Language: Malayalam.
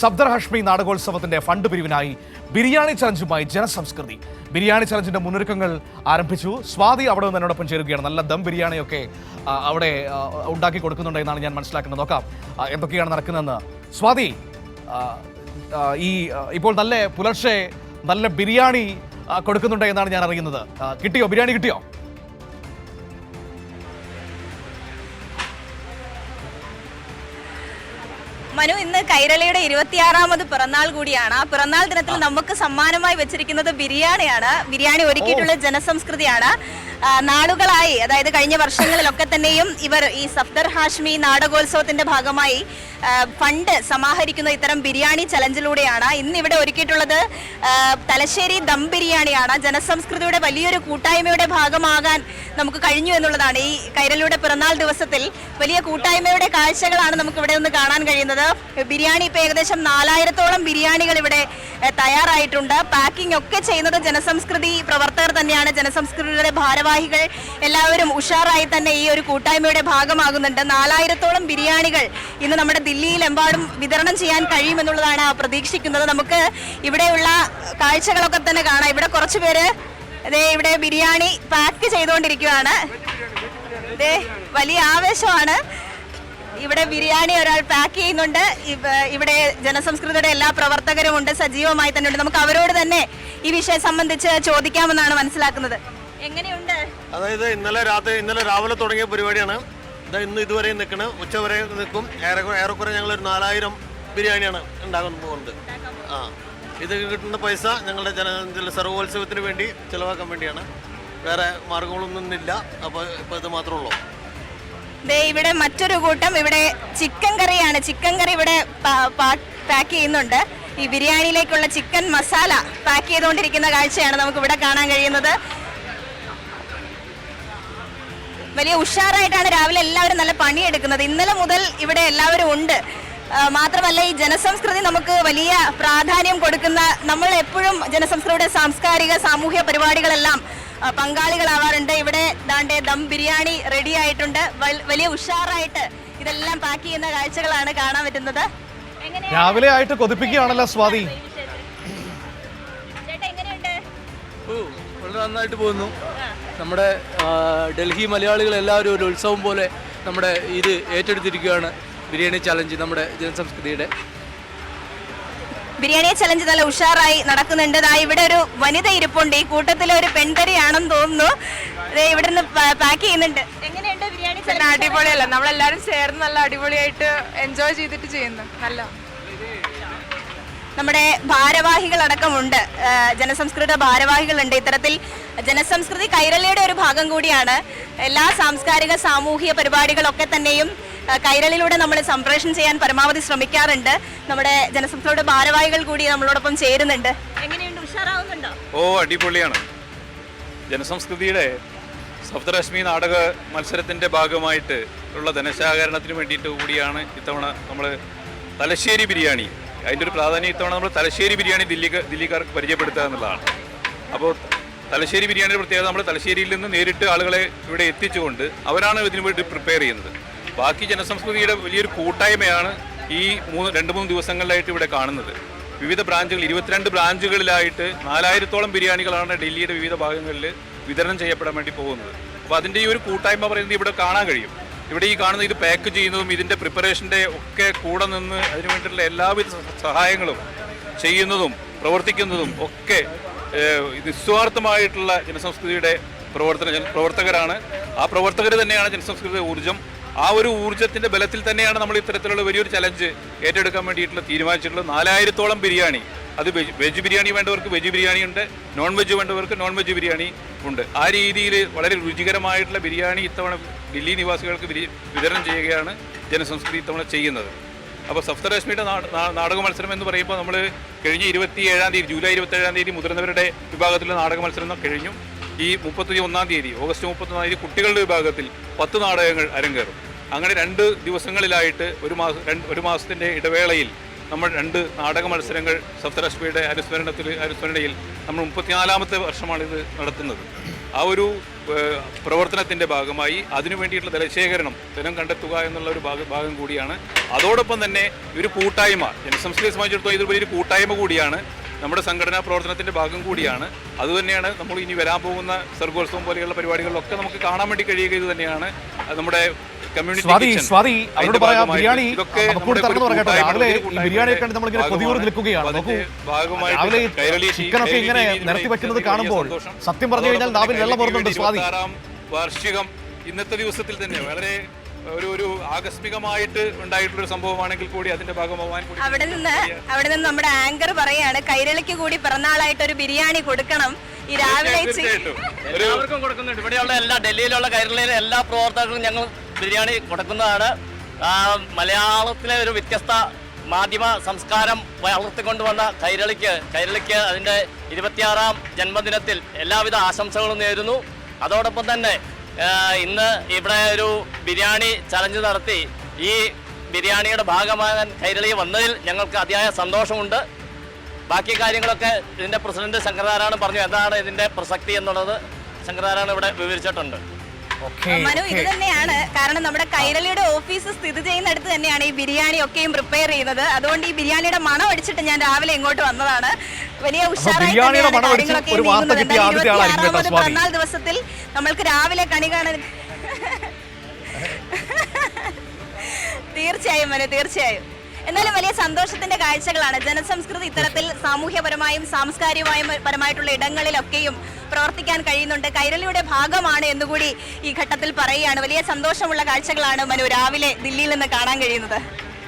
സബ്ദർ ഹഷ്മി നാടകോത്സവത്തിന്റെ ഫണ്ട് പിരിവിനായി ബിരിയാണി ചലഞ്ചുമായി ജനസംസ്കൃതി. ബിരിയാണി ചലഞ്ചിന്റെ മുന്നൊരുക്കങ്ങൾ ആരംഭിച്ചു. സ്വാതി അവിടെ നിന്ന് എന്നോടൊപ്പം ചേരുകയാണ്. നല്ല ദം ബിരിയാണിയൊക്കെ അവിടെ ഉണ്ടാക്കി കൊടുക്കുന്നുണ്ട് എന്നാണ് ഞാൻ മനസ്സിലാക്കുന്നത്. നോക്കാം എന്തൊക്കെയാണ് നടക്കുന്നതെന്ന്. സ്വാതി ഈ ഇപ്പോൾ നല്ല പുലർച്ചെ നല്ല ബിരിയാണി കൊടുക്കുന്നുണ്ട് എന്നാണ് ഞാൻ അറിയുന്നത്. കിട്ടിയോ? ബിരിയാണി കിട്ടിയോ? മനു ഇന്ന് കൈരളിയുടെ ഇരുപത്തിയാറാമത് പിറന്നാൾ കൂടിയാണ്. ആ പിറന്നാൾ ദിനത്തിൽ നമുക്ക് സമ്മാനമായി വെച്ചിരിക്കുന്നത് ബിരിയാണിയാണ്. ബിരിയാണി ഒരുക്കിയിട്ടുള്ള ജനസംസ്കൃതിയാണ്. നാളുകളായി അതായത് കഴിഞ്ഞ വർഷങ്ങളിലൊക്കെ തന്നെയും ഇവർ ഈ സഫ്ദർ ഹാഷ്മി നാടകോത്സവത്തിന്റെ ഭാഗമായി ഫണ്ട് സമാഹരിക്കുന്ന ഇത്തരം ബിരിയാണി ചലഞ്ചിലൂടെയാണ് ഇന്ന് ഇവിടെ ഒരുക്കിയിട്ടുള്ളത് തലശ്ശേരി ദം ബിരിയാണിയാണ്. ജനസംസ്കൃതിയുടെ വലിയൊരു കൂട്ടായ്മയുടെ ഭാഗമാകാൻ നമുക്ക് കഴിഞ്ഞു എന്നുള്ളതാണ്. ഈ കൈരളിയുടെ പിറന്നാൾ ദിവസത്തിൽ വലിയ കൂട്ടായ്മയുടെ കാഴ്ചകളാണ് നമുക്ക് ഇവിടെ ഒന്ന് കാണാൻ കഴിയുന്നത്. ബിരിയാണി ഇപ്പോൾ ഏകദേശം നാലായിരത്തോളം ബിരിയാണികൾ ഇവിടെ തയ്യാറായിട്ടുണ്ട്. പാക്കിംഗ് ഒക്കെ ചെയ്യുന്നത് ജനസംസ്കൃതി പ്രവർത്തകർ തന്നെയാണ്. ജനസംസ്കൃതിയുടെ ഭാരവാഹികൾ എല്ലാവരും ഉഷാറായി തന്നെ ഈ ഒരു കൂട്ടായ്മയുടെ ഭാഗമാകുന്നുണ്ട്. നാലായിരത്തോളം ബിരിയാണികൾ ഇന്ന് നമ്മുടെ ദില്ലിയിലെമ്പാടും വിതരണം ചെയ്യാൻ കഴിയുമെന്നുള്ളതാണ് പ്രതീക്ഷിക്കുന്നത്. നമുക്ക് ഇവിടെയുള്ള കാഴ്ചകളൊക്കെ തന്നെ കാണാം. ഇവിടെ കുറച്ച് പേര് ഇവിടെ ബിരിയാണി പാക്ക് ചെയ്തുകൊണ്ടിരിക്കുകയാണ് വലിയ ആവേശമാണ്. ഇവിടെ ബിരിയാണി ഒരാൾ പാക്ക് ചെയ്യുന്നുണ്ട്. ഇവിടെ ജനസംസ്കൃതിയുടെ എല്ലാ പ്രവർത്തകരും ഉണ്ട്. സജീവമായി തന്നെ ഉണ്ട്. നമുക്ക് അവരോട് തന്നെ ഈ വിഷയം സംബന്ധിച്ച് ചോദിക്കാമെന്നാണ് മനസ്സിലാക്കുന്നത്. എങ്ങനെയുണ്ട് അതായത് ഇന്നലെ രാത്രി ഇന്നലെ രാവിലെ തുടങ്ങിയ പരിപാടിയാണ്. ഇതാ ഇന്ന് ഇതുവരെ നിൽക്കണ് ഉച്ച വരെ നിൽക്കും ഏറെക്കുറെ ഞങ്ങൾ ഒരു നാലായിരം ബിരിയാണിയാണ് ഉണ്ടാകാൻ പോകുന്നത്. ആ. ഇത് കിട്ടുന്ന പൈസ ഞങ്ങളുടെ ജന സർവോത്സവത്തിന് വേണ്ടി ചിലവാക്കാൻ വേണ്ടിയാണ്. വേറെ മാർഗങ്ങളൊന്നും ഇല്ല അപ്പോൾ ഇപ്പോൾ ഇത് മാത്രമേ ഉള്ളൂ. ഇവിടെ മറ്റൊരു കൂട്ടം ഇവിടെ ചിക്കൻ കറിയാണ്. ചിക്കൻ കറി ഇവിടെ പാക്ക് ചെയ്യുന്നുണ്ട്. ഈ ബിരിയാണിയിലേക്കുള്ള ചിക്കൻ മസാല പാക്ക് ചെയ്തുകൊണ്ടിരിക്കുന്ന കാഴ്ചയാണ് നമുക്ക് ഇവിടെ കാണാൻ കഴിയുന്നത്. വലിയ ഉഷാറായിട്ടാണ് രാവിലെ എല്ലാവരും നല്ല പണിയെടുക്കുന്നത്. ഇന്നലെ മുതൽ ഇവിടെ എല്ലാവരും ഉണ്ട്. മാത്രമല്ല ഈ ജനസംസ്കൃതി നമുക്ക് വലിയ പ്രാധാന്യം കൊടുക്കുന്ന നമ്മൾ എപ്പോഴും ജനസംസ്കൃതിയുടെ സാംസ്കാരിക സാമൂഹ്യ പരിപാടികളെല്ലാം പങ്കാളികളാവാറുണ്ട്. ഇവിടെ ദാണ്ടെ ദം ബിരിയാണി റെഡി ആയിട്ടുണ്ട്. വലിയ ഉഷാറായിട്ട് ഇതെല്ലാം പാക്ക് ചെയ്യുന്ന കാഴ്ചകളാണ് കാണാൻ പറ്റുന്നത്. എങ്ങനെയാ? രാവിലെ ആയിട്ട് കൊതിപ്പിക്കുകയാണല്ലോ സ്വാതി. ചേട്ടാ എങ്ങനെയുണ്ട്? ഓ, വളരെ നന്നായിട്ട് പോകുന്നു. നമ്മുടെ ഡൽഹി മലയാളികൾ എല്ലാവരും ഒരു ഉത്സവം പോലെ നമ്മുടെ ഇത് ഏറ്റെടുത്തിരിക്കുകയാണ് ബിരിയാണി ചലഞ്ച് നമ്മുടെ ജനസംസ്കൃതിയുടെ. ബിരിയാണി ചലഞ്ച് നല്ല ഉഷാറായി നടക്കുന്നുണ്ട്. ദാ ഇവിടെ ഒരു വനിത ഇരിപ്പുണ്ട്. ഈ കൂട്ടത്തിലെ ഒരു പെൺതരിയാണെന്ന് തോന്നുന്നു. ദേ ഇവിടെ നിന്ന് പാക്ക് ചെയ്യുന്നുണ്ട്. എങ്ങനെയുണ്ട് ബിരിയാണി അടിപൊളിയല്ല? നമ്മളെല്ലാരും ചേർന്ന് നല്ല അടിപൊളിയായിട്ട് എൻജോയ് ചെയ്തിട്ട് ചെയ്യുന്നു. നല്ല. നമ്മുടെ ഭാരവാഹികളടക്കമുണ്ട്. ജനസംസ്കൃത ഭാരവാഹികളുണ്ട്. ഇത്തരത്തിൽ ജനസംസ്കൃതി കൈരളിയുടെ ഒരു ഭാഗം കൂടിയാണ്. എല്ലാ സാംസ്കാരിക സാമൂഹിക പരിപാടികളൊക്കെ തന്നെയും കൈരളിലൂടെ നമ്മൾ സംപ്രേഷണം ചെയ്യാൻ പരമാവധി ശ്രമിക്കാറുണ്ട്. നമ്മുടെ ജനസംസ്കൃതിയുടെ ഭാരവാഹികൾ കൂടി നമ്മളോടൊപ്പം ചേരുന്നുണ്ട്. എങ്ങനെയുണ്ട്? ഉഷാറാവുന്നുണ്ടോ? ഓ അടിപൊളിയാണ്. ജനസംസ്കൃതിയുടെ സപ്തരശ്മി നാടക മത്സരത്തിന്റെ ഭാഗമായിട്ട് ഉള്ള ധനശാകരണത്തിന് വേണ്ടിയിട്ട് കൂടിയാണ് ഇത്തവണ നമ്മൾ തലശ്ശേരി ബിരിയാണി. അതിന്റെ ഒരു പ്രാധാന്യം ഇത്തവണ നമ്മൾ തലശ്ശേരി ബിരിയാണി ദില്ലിക്ക് ദില്ലിക്കാർക്ക് പരിചയപ്പെടുത്തുക എന്നുള്ളതാണ്. അപ്പോൾ തലശ്ശേരി ബിരിയാണിയുടെ പ്രത്യേകത നമ്മൾ തലശ്ശേരിയിൽ നിന്ന് നേരിട്ട് ആളുകളെ ഇവിടെ എത്തിച്ചുകൊണ്ട് അവരാണ് ഇതിനു വേണ്ടി പ്രിപ്പയർ ചെയ്യുന്നത്. ബാക്കി ജനസംസ്കൃതിയുടെ വലിയൊരു കൂട്ടായ്മയാണ് ഈ മൂന്ന് രണ്ട് മൂന്ന് ദിവസങ്ങളിലായിട്ട് ഇവിടെ കാണുന്നത്. വിവിധ ബ്രാഞ്ചുകൾ ഇരുപത്തിരണ്ട് ബ്രാഞ്ചുകളിലായിട്ട് നാലായിരത്തോളം ബിരിയാണികളാണ് ഡൽഹിയുടെ വിവിധ ഭാഗങ്ങളിൽ വിതരണം ചെയ്യപ്പെടാൻ വേണ്ടി പോകുന്നത്. അപ്പോൾ അതിന്റെ ഈ ഒരു കൂട്ടായ്മ പറയുന്നത് ഇവിടെ കാണാൻ കഴിയും. ഇവിടെ ഈ കാണുന്ന ഇത് പാക്ക് ചെയ്യുന്നതും ഇതിന്റെ പ്രിപ്പറേഷന്റെ ഒക്കെ കൂടെ നിന്ന് അതിനു വേണ്ടിയിട്ടുള്ള എല്ലാവിധ സഹായങ്ങളും ചെയ്യുന്നതും പ്രവർത്തിക്കുന്നതും ഒക്കെ നിസ്വാർത്ഥമായിട്ടുള്ള ജനസംസ്കൃതിയുടെ പ്രവർത്തന പ്രവർത്തകരാണ്. ആ പ്രവർത്തകർ തന്നെയാണ് ജനസംസ്കൃതിയുടെ ഊർജം. ആ ഒരു ഊർജത്തിന്റെ ബലത്തിൽ തന്നെയാണ് നമ്മൾ ഇത്തരത്തിലുള്ള വലിയൊരു ചലഞ്ച് ഏറ്റെടുക്കാൻ വേണ്ടിയിട്ടുള്ള തീരുമാനിച്ചിട്ടുള്ളത്. നാലായിരത്തോളം ബിരിയാണി അത് വെജ് വെജ് ബിരിയാണി വേണ്ടവർക്ക് വെജ് ബിരിയാണി ഉണ്ട് നോൺ വെജ് വേണ്ടവർക്ക് നോൺ വെജ് ബിരിയാണി ഉണ്ട്. ആ രീതിയിൽ വളരെ രുചികരമായിട്ടുള്ള ബിരിയാണി ഇത്തവണ ദില്ലി നിവാസികൾക്ക് വിതരണം ചെയ്യുകയാണ് ജനസംസ്കൃതി ഇത്തവണ ചെയ്യുന്നത്. അപ്പോൾ സപ്തരശ്മിയുടെ നാടക മത്സരം എന്ന് പറയുമ്പോൾ നമ്മൾ കഴിഞ്ഞ ഇരുപത്തി ഏഴാം തീയതി ജൂലൈ ഇരുപത്തി ഏഴാം തീയതി മുതിർന്നവരുടെ വിഭാഗത്തിലുള്ള നാടക മത്സരം കഴിഞ്ഞു. ഈ മുപ്പത്തി ഒന്നാം തീയതി ഓഗസ്റ്റ് മുപ്പത്തൊന്നാം തീയതി കുട്ടികളുടെ വിഭാഗത്തിൽ പത്ത് നാടകങ്ങൾ അരങ്ങേറും. അങ്ങനെ രണ്ട് ദിവസങ്ങളിലായിട്ട് ഒരു മാസം ഒരു മാസത്തിന്റെ ഇടവേളയിൽ നമ്മൾ രണ്ട് നാടക മത്സരങ്ങൾ സപ്തരശ്മിയുടെ അനുസ്മരണത്തിൽ അനുസ്മരണയിൽ നമ്മൾ മുപ്പത്തിനാലാമത്തെ വർഷമാണ് ഇത് നടത്തുന്നത്. ആ ഒരു പ്രവർത്തനത്തിന്റെ ഭാഗമായി അതിനു വേണ്ടിയിട്ടുള്ള ജലശേഖരണം ജലം കണ്ടെത്തുക എന്നുള്ള ഒരു ഭാഗം ഭാഗം കൂടിയാണ്. അതോടൊപ്പം തന്നെ ഒരു കൂട്ടായ്മ ജനസംസ്കൃതിയെ സംബന്ധിച്ചിടത്തോളം ഇത് വലിയൊരു കൂട്ടായ്മ കൂടിയാണ്. നമ്മുടെ സംഘടനാ പ്രവർത്തനത്തിന്റെ ഭാഗം കൂടിയാണ്. അതുതന്നെയാണ് നമ്മൾ ഇനി വരാൻ പോകുന്ന സർഗോത്സവം പോലെയുള്ള പരിപാടികളിലൊക്കെ നമുക്ക് കാണാൻ വേണ്ടി കഴിയുക ഇത് തന്നെയാണ്. നമ്മുടെ കമ്മ്യൂണിറ്റി സ്വാതി. സ്വാതി അവരോട് പറയാം ബിരിയാണി ഇതൊക്കെ നമുക്ക് കൂടി നമ്മുടെ തുറന്നു ഒരു പറയട്ടെ കൂട്ടായ്മ, രാവിലെ ഒരു ഈ കൂട്ടായ്മയുടെ ബിരിയാണി കണ്ട് നമ്മളിങ്ങനെ കൊതിയൂർ നിൽക്കുകയാണ്. നോക്കൂ രാവിലെ ചിക്കനൊക്കെ ഇങ്ങനെ നിരത്തി വെക്കുന്നത് കാണുമ്പോൾ സത്യം പറഞ്ഞു കഴിഞ്ഞാൽ നാവിൽ വെള്ളം സ്വാതി. വാർഷികം ഇന്നത്തെ ദിവസത്തിൽ തന്നെ വളരെ ഒരു ഒരു ആകസ്മികമായിട്ട് ഉണ്ടായിട്ടുള്ള ഒരു സംഭവമാണെങ്കിൽ കൂടി അതിന്റെ ഭാഗമാവാൻ കൂടി അവിടെ നിന്ന് അവിടെ നിന്ന് നമ്മുടെ ആങ്കർ പറയാണ് കൈരളിക്ക് കൂടി പിറന്നാളായിട്ട് ഒരു ബിരിയാണി കൊടുക്കണം. ഈ രാവിലെ എല്ലാവർക്കും കൊടുക്കുന്നുണ്ട്. ഇവിടെയുള്ള എല്ലാ ഡൽഹിയിലുള്ള കൈരളിയിലെ എല്ലാ പ്രവർത്തകർക്കും ഞങ്ങൾ ബിരിയാണി കൊടുക്കുന്നതാണ്. മലയാളത്തിലെ ഒരു വ്യത്യസ്ത മാധ്യമ സംസ്കാരം വളർത്തിക്കൊണ്ടുവന്ന കൈരളിക്ക് കൈരളിക്ക് അതിന്റെ ഇരുപത്തിയാറാം ജന്മദിനത്തിൽ എല്ലാവിധ ആശംസകളും നേരുന്നു. അതോടൊപ്പം തന്നെ ഇന്ന് ഇവിടെ ഒരു ബിരിയാണി ചലഞ്ച് നടത്തി. ഈ ബിരിയാണിയുടെ ഭാഗമാകാൻ കൈരളി വന്നതിൽ ഞങ്ങൾക്ക് അതിയായ സന്തോഷമുണ്ട്. ബാക്കി കാര്യങ്ങളൊക്കെ ഇതിന്റെ പ്രസിഡന്റ് ശങ്കരനാരായണൻ പറഞ്ഞു. എന്താണ് ഇതിന്റെ പ്രസക്തി എന്നുള്ളത് ശങ്കരനാരായണൻ ഇവിടെ വിവരിച്ചിട്ടുണ്ട്. മനു ഇത്. തന്നെയാണ് കാരണം നമ്മുടെ കൈരളിയുടെ ഓഫീസ് സ്ഥിതി ചെയ്യുന്നിടത്ത് തന്നെയാണ് ഈ ബിരിയാണി ഒക്കെയും പ്രിപ്പയർ ചെയ്യുന്നത് അതുകൊണ്ട് ഈ ബിരിയാണിയുടെ മണം അടിച്ചിട്ട് ഞാൻ രാവിലെ ഇങ്ങോട്ട് വന്നതാണ് വലിയ ഉഷാറായി ബിരിയാണിയുടെ മണം അടിച്ച് ഒരു വാർത്ത നീങ്ങുന്നത്. ആദ്യത്തെ എന്തായാലും ആളായിരിക്കും കേട്ടോ 26ാമത് സ്വാതി. പിറന്നാൾ ദിവസത്തിൽ നമ്മൾക്ക് രാവിലെ കണി കാണാൻ തീർച്ചയായും മനു തീർച്ചയായും എന്നാലും വലിയ സന്തോഷത്തിന്റെ കാഴ്ചകളാണ്. ജനസംസ്കൃതി ഇത്തരത്തിൽ സാമൂഹ്യപരമായും സാംസ്കാരികമായും പരമായിട്ടുള്ള ഇടങ്ങളിലൊക്കെയും പ്രവർത്തിക്കാൻ കഴിയുന്നുണ്ട്. കൈരളിയുടെ ഭാഗമാണ് എന്നുകൂടി ഈ ഘട്ടത്തിൽ പറയുകയാണ്. വലിയ സന്തോഷമുള്ള കാഴ്ചകളാണ് മനു രാവിലെ ദില്ലിയിൽ നിന്ന് കാണാൻ കഴിയുന്നത്.